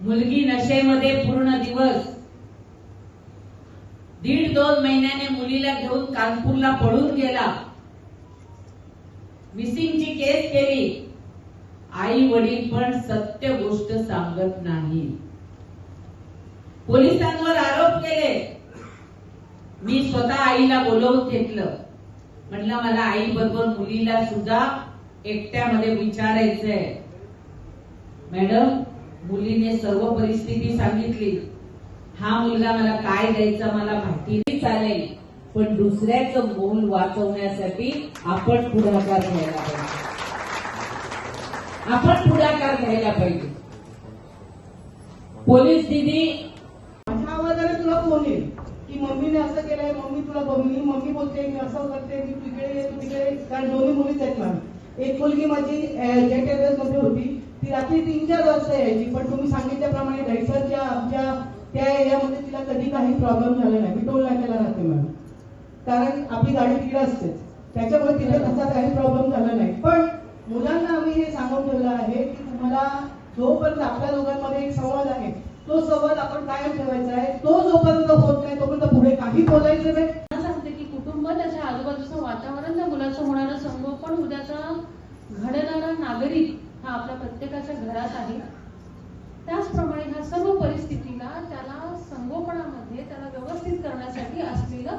मुलगी नशेमध्ये पूर्ण दिवस. दीड दोन महिन्याने मुलीला घेऊन कानपूरला पळून गेला. मिसिंगची केस केली. आई वडील पण सत्य गोष्ट सांगत नाही. पोलिसांवर आरोप केले. मी स्वतः आईला बोलवून घेतलं. म्हटलं मला आई बरोबर मुलीला सुद्धा एकट्यामध्ये विचारायचंय. मॅडम मुलीने सर्व परिस्थिती सांगितली. हा मुलगा मला काय द्यायचा मला माहिती नाही चालेल. पण दुसऱ्याचं मूल वाचवण्यासाठी आपण पुढाकार घ्यायला पाहिजे. आपण पुढाकार घ्यायला पाहिजे. पोलीस दिदी माझ्या तुला फोन येईल की मम्मीने असं केलंय मम्मी तुला बघली मम्मी बोलते मी असं करते मी तिकडे तिकडे कारण दोन्ही मुलीच आहेत मला एक मुलगी माझी जेट एअरवेजमध्ये होती. ती रात्री तीन चार वाजता यायची पण तुम्ही सांगितल्याप्रमाणे दहिसरच्या आमच्या त्या एरियामध्ये तिला कधी काही प्रॉब्लेम झाला नाही. मी टोल नाक्याला राहते मॅम कारण आपली गाडी तिकडे असतेच. त्याच्यामुळे तिथे तसा काही प्रॉब्लेम झाला नाही. पण मुलांना आम्ही हे सांगून ठेवलं आहे की तुम्हाला जोपर्यंत आपल्या दोघांमध्ये एक संवाद आहे तो संवाद आपण कायम ठेवायचा आहे. तो जोपर्यंत होत नाही तोपर्यंत पुढे काही बोलायचं नाही. सांगते की कुटुंब त्याच्या आजूबाजूचं वातावरण त्या मुलाचं होणारं संगोपन उद्याचा घडणारा नागरिक हा आपल्या प्रत्येकाच्या घरात आहे. त्याचप्रमाणे ह्या सर्व परिस्थितीला त्याला संगोपनामध्ये त्याला व्यवस्थित करण्यासाठी असलेलं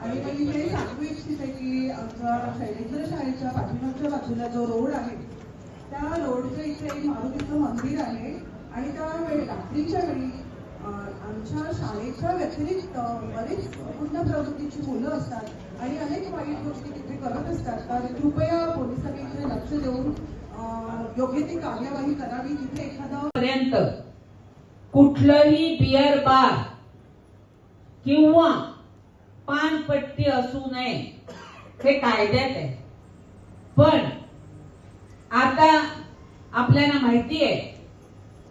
आणि मी हे सांगू इच्छिते की आमच्या शैलेंद्र शाळेच्या पाठीमागच्या बाजूला जो रोड आहे त्या रोडच्या इथे मारुतीचं मंदिर आहे. आणि त्या वेळी रात्रीच्या वेळी आमच्या शाळेच्या व्यतिरिक्त बरेच पूर्ण प्रवृत्तीची मुलं असतात आणि अनेक वाईट गोष्टी तिथे करत असतात. तर कृपया पोलिसांनी इथे लक्ष देऊन योग्य ती कार्यवाही करावी तिथे एखादा पर्यंत कुठलंही बियर बार किंवा पानपट्टी असू नये हे कायद्यात आहे. पण आता आपल्याला माहिती आहे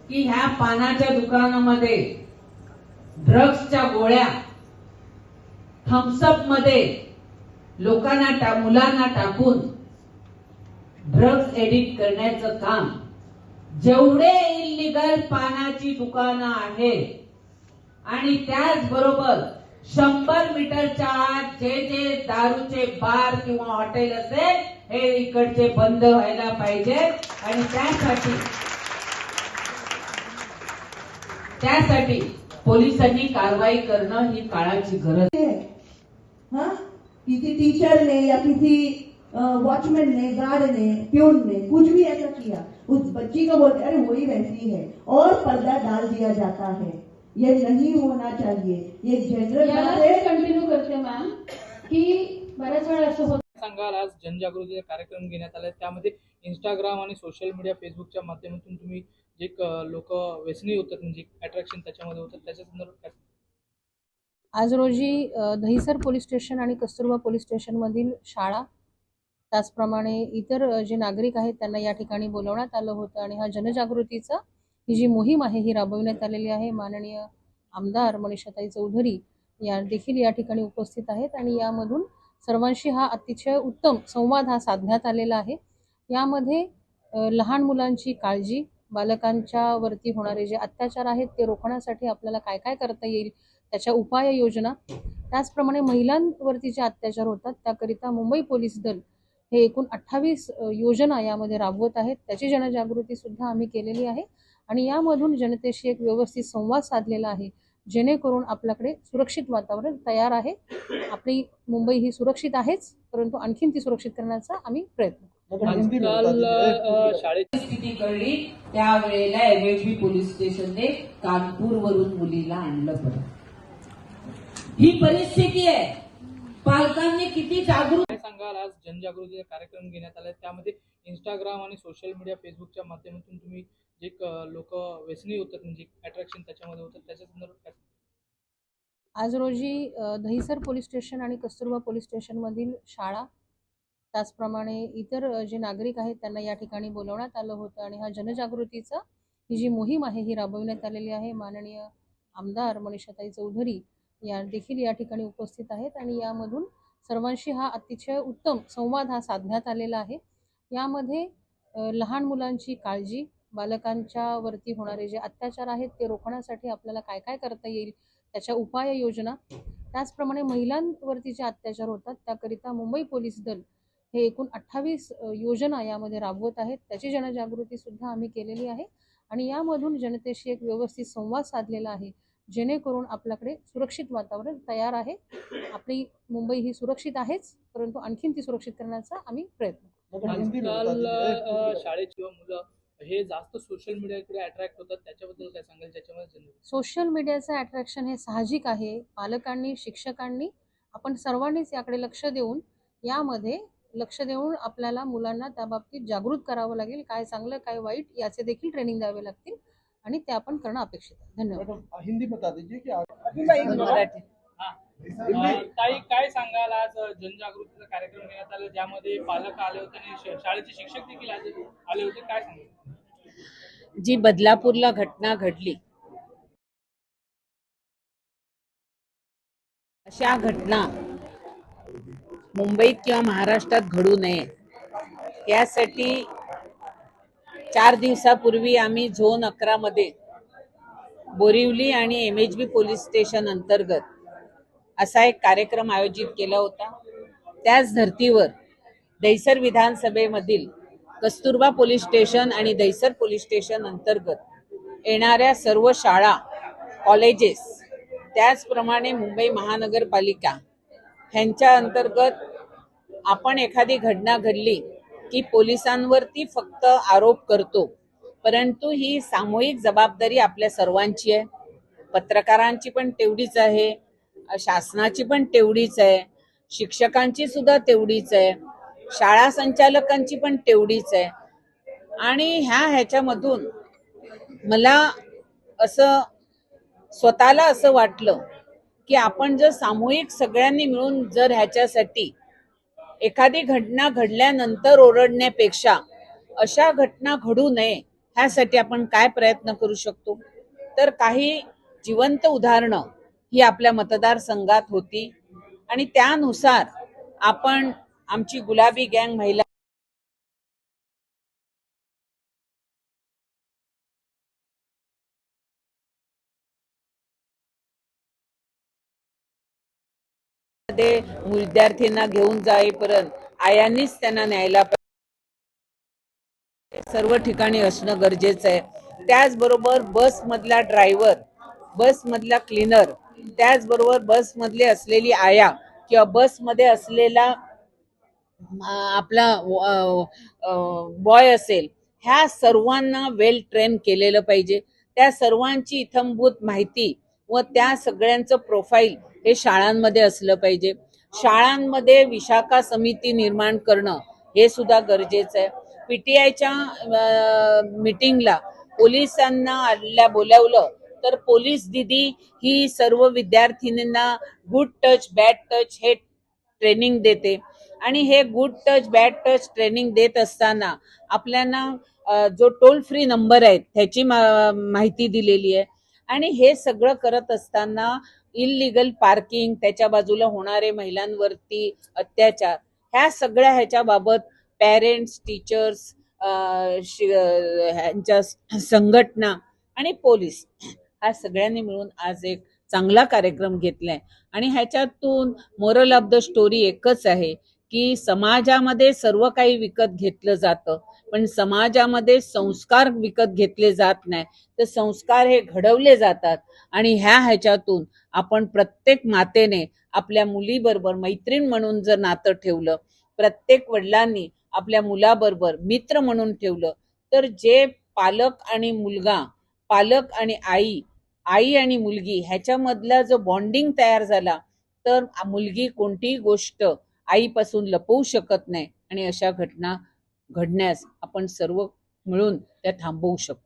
की ह्या पानाच्या दुकानामध्ये ड्रग्सच्या गोळ्या थम्सअपमध्ये लोकांना मुलांना टाकून ड्रग्ज एडिट करण्याचं काम. जेवढे इलिगल पानाची दुकानं आहेत आणि त्याचबरोबर शंभर मीटरच्या आत जे जे दारूचे बार किंवा हॉटेल असेल हे इकडचे बंद व्हायला पाहिजे. आणि त्यासाठी त्यासाठी पोलिसांनी कारवाई करणं ही काळाची गरज आहे. हा? किती टीचरने या किती वॉचमैन ने गार्ड ने प्यून ने कुछ भी ऐसा किया उस बच्ची को बोलते अरे वही वैसी है और पर्दा डाल दिया जाता है। ये नहीं होना चाहिए। ये जनरल कंटिन्यू करते मॅम की बऱ्याच वेळा असं होतं सांगाल आज जनजागृतीचा कार्यक्रम घेण्यात आला त्यामध्ये इंस्टाग्राम आणि सोशल मीडिया फेसबुकच्या माध्यमातून तुम्ही जे लोक व्यसनी होतात म्हणजे अट्रॅक्शन त्याच्यामध्ये होतात त्याच्या संदर्भात काय? आज रोजी दहिसर पोलीस स्टेशन आणि कस्तुरबा पोलीस स्टेशनमधील शाळा त्याचप्रमाणे इतर जे नागरिक आहेत त्यांना या ठिकाणी बोलवण्यात आलं होतं आणि हा जनजागृतीचा ही जी मोहीम आहे ही राबविण्यात आलेली आहे. माननीय आमदार मनीषाताई चौधरी या देखील या ठिकाणी उपस्थित आहेत आणि यामधून सर्वांशी हा अतिशय उत्तम संवाद हा साधण्यात आलेला आहे. यामध्ये लहान मुलांची काळजी बालकांच्या वरती होणारे जे अत्याचार आहेत ते रोखण्यासाठी आपल्याला काय काय करता येईल त्याच्या उपाययोजना त्याचप्रमाणे महिलांवरती जे अत्याचार होतात त्याकरिता मुंबई पोलीस दल हे एकूण अठ्ठावीस योजना यामध्ये राबवत आहेत. त्याची जनजागृती सुद्धा आम्ही केलेली आहे. आणि यामधून जनतेशी एक व्यवस्थित संवाद साधलेला आहे जेणेकरून आपल्याकडे सुरक्षित वातावरण तयार आहे. आपली मुंबई ही सुरक्षित आहेच परंतु आणखीन ती सुरक्षित करण्याचा आम्ही प्रयत्न कळली. त्यावेळेला एमएफबी पोलीस स्टेशनने कानपूर वरून मुलीला आणलं ही परिस्थिती आहे. पालकांनी किती जागृत सांगाल? आज जनजागृतीचा कार्यक्रम घेण्यात आला त्यामध्ये इंस्टाग्राम आणि सोशल मीडिया फेसबुकच्या माध्यमातून तुम्ही जे लोक व्यसनी होतात म्हणजे अट्रॅक्शन त्याच्यामध्ये होतात त्याच्या संदर्भात आज रोजी दहिसर पोलीस स्टेशन आणि कस्तुरबा पोलीस स्टेशनमधील शाळा त्याचप्रमाणे इतर जे नागरिक आहेत त्यांना या ठिकाणी बोलवण्यात आलं होतं आणि हा जनजागृतीचा ही जी मोहीम आहे ही राबविण्यात आलेली आहे. माननीय आमदार मनीषाताई चौधरी या देखील या ठिकाणी उपस्थित आहेत आणि यामधून सर्वांशी हा अतिशय उत्तम संवाद हा साधण्यात आलेला आहे. यामध्ये लहान मुलांची काळजी बालकांच्या वरती होणारे जे अत्याचार आहेत ते रोखण्यासाठी आपल्याला काय काय करता येईल त्याच्या उपाययोजना त्याचप्रमाणे महिलांवरती जे अत्याचार होतात त्याकरिता मुंबई पोलीस दल हे एकूण अठ्ठावीस योजना यामध्ये राबवत आहेत. त्याची जनजागृती सुद्धा आम्ही केलेली आहे आणि यामधून जनतेशी एक व्यवस्थित संवाद साधलेला आहे. जेणेकरून आपल्याकडे सुरक्षित वातावरण तयार आहे. आपली मुंबई ही सुरक्षित आहेच परंतु आणखीन ती सुरक्षित करण्याचा आम्ही प्रयत्न. आजकाल मुलं हे जास्त सोशल मीडियाकडे अट्रॅक्ट होतात त्याच्याबद्दल काय सांगाल? ज्याच्यामध्ये जन- सोशल मीडियाचं अट्रॅक्शन हे साहजिक आहे. पालकांनी शिक्षकांनी आपण सर्वांनीच याकडे लक्ष देऊन यामध्ये लक्ष देऊन आपल्याला मुलांना त्या बाबतीत जागृत करावं लागेल. काय चांगलं काय वाईट याचे देखील ट्रेनिंग द्यावे लागतील. आणि ते आपण करणं अपेक्षित आहे. धन्यवाद. हिंदी बता दीजिए कि आप मराठी. हा. ताई काय सांगाल आज जनजागृतीचा कार्यक्रम घेण्यात आला ज्यामध्ये पालक आले होते आणि शाळेचे शिक्षक देखील आले होते काय सांगाल? जी बदलापूरला घटना घडली अशा घटना मुंबईत किंवा महाराष्ट्रात घडू नये यासाठी चार दिवसापूर्वी आम्ही झोन अकरामध्ये बोरिवली आणि M H B police station अंतर्गत असा एक कार्यक्रम आयोजित केला होता. त्याच धर्तीवर दहिसर विधानसभेमधील कस्तुरबा पोलीस स्टेशन आणि दहिसर पोलीस स्टेशन अंतर्गत येणाऱ्या सर्व शाळा कॉलेजेस त्याचप्रमाणे मुंबई महानगरपालिका ह्यांच्या अंतर्गत आपण एखादी घटना घडली की पोलिसांवरती फक्त आरोप करतो. परंतु ही सामूहिक जबाबदारी आपल्या सर्वांची आहे. पत्रकारांची पण तेवढीच आहे. शासनाची पण तेवढीच आहे. शिक्षकांची सुद्धा तेवढीच आहे. शाळा संचालकांची पण तेवढीच आहे. आणि ह्या ह्याच्यामधून मला असं स्वतःला असं वाटलं की आपण जर सामूहिक सगळ्यांनी मिळून जर ह्याच्यासाठी एखादी घटना घडल्यानंतर ओरडण्यापेक्षा अशा घटना घडू नये ह्यासाठी आपण काय प्रयत्न करू शकतो? तर काही जिवंत उदाहरणं ही आपल्या मतदारसंघात होती आणि त्यानुसार आपण आमची गुलाबी गँग महिला विद्यार्थ्यांना घेऊन जाईपर्यंत आयांनीच त्यांना न्यायला पाहिजे. सर्व ठिकाणी असणं गरजेचं आहे. त्याचबरोबर बसमधला ड्रायव्हर बसमधला क्लीनर त्याचबरोबर बसमधले असलेली आया किंवा बसमध्ये असलेला आपला बॉय असेल ह्या सर्वांना वेल ट्रेन केलेलं पाहिजे. त्या सर्वांची इथंभूत माहिती व त्या सगळ्यांचं प्रोफाईल हे शाळांमध्ये असलं पाहिजे. शाळांमध्ये विशाखा समिती निर्माण करणं हे सुद्धा गरजेचं आहे. पीटीआयच्या मीटिंगला पोलिसांना आल्या बोलावलं तर पोलीस दिदी ही सर्व विद्यार्थिनींना गुड टच बॅड टच हे ट्रेनिंग देते. आणि हे good touch bad touch training देत असताना आपल्याला जो टोल फ्री नंबर आहे त्याची माहिती दिलेली आहे. आणि हे सगळं करत असताना इलिगल पार्किंग त्याच्या बाजूला होणारे महिलांवरती अत्याचार ह्या सगळ्या ह्याच्या बाबत पॅरेंट्स टीचर्स ह्यांच्या संघटना आणि पोलीस ह्या सगळ्यांनी मिळून आज एक चांगला कार्यक्रम घेतलाय. आणि ह्याच्यातून मोरल ऑफ द स्टोरी एकच आहे की समाजामध्ये सर्व काही विकत घेतलं जातं. पण समाजामध्ये संस्कार विकत घेतले जात नाही. तर संस्कार हे घडवले जातात आणि ह्या ह्याच्यातून आपण प्रत्येक मातेने आपल्या मुलीबरोबर मैत्रीण म्हणून जर नातं ठेवलं प्रत्येक वडिलांनी आपल्या मुलाबरोबर मित्र म्हणून ठेवलं तर जे पालक आणि मुलगा पालक आणि आई आई आणि मुलगी ह्याच्यामधला जो बॉन्डिंग तयार झाला तर मुलगी कोणतीही गोष्ट आईपासून लपवू शकत नाही आणि अशा घटना घडण्यास आपण सर्व मिळून त्या थांबवू शकतो.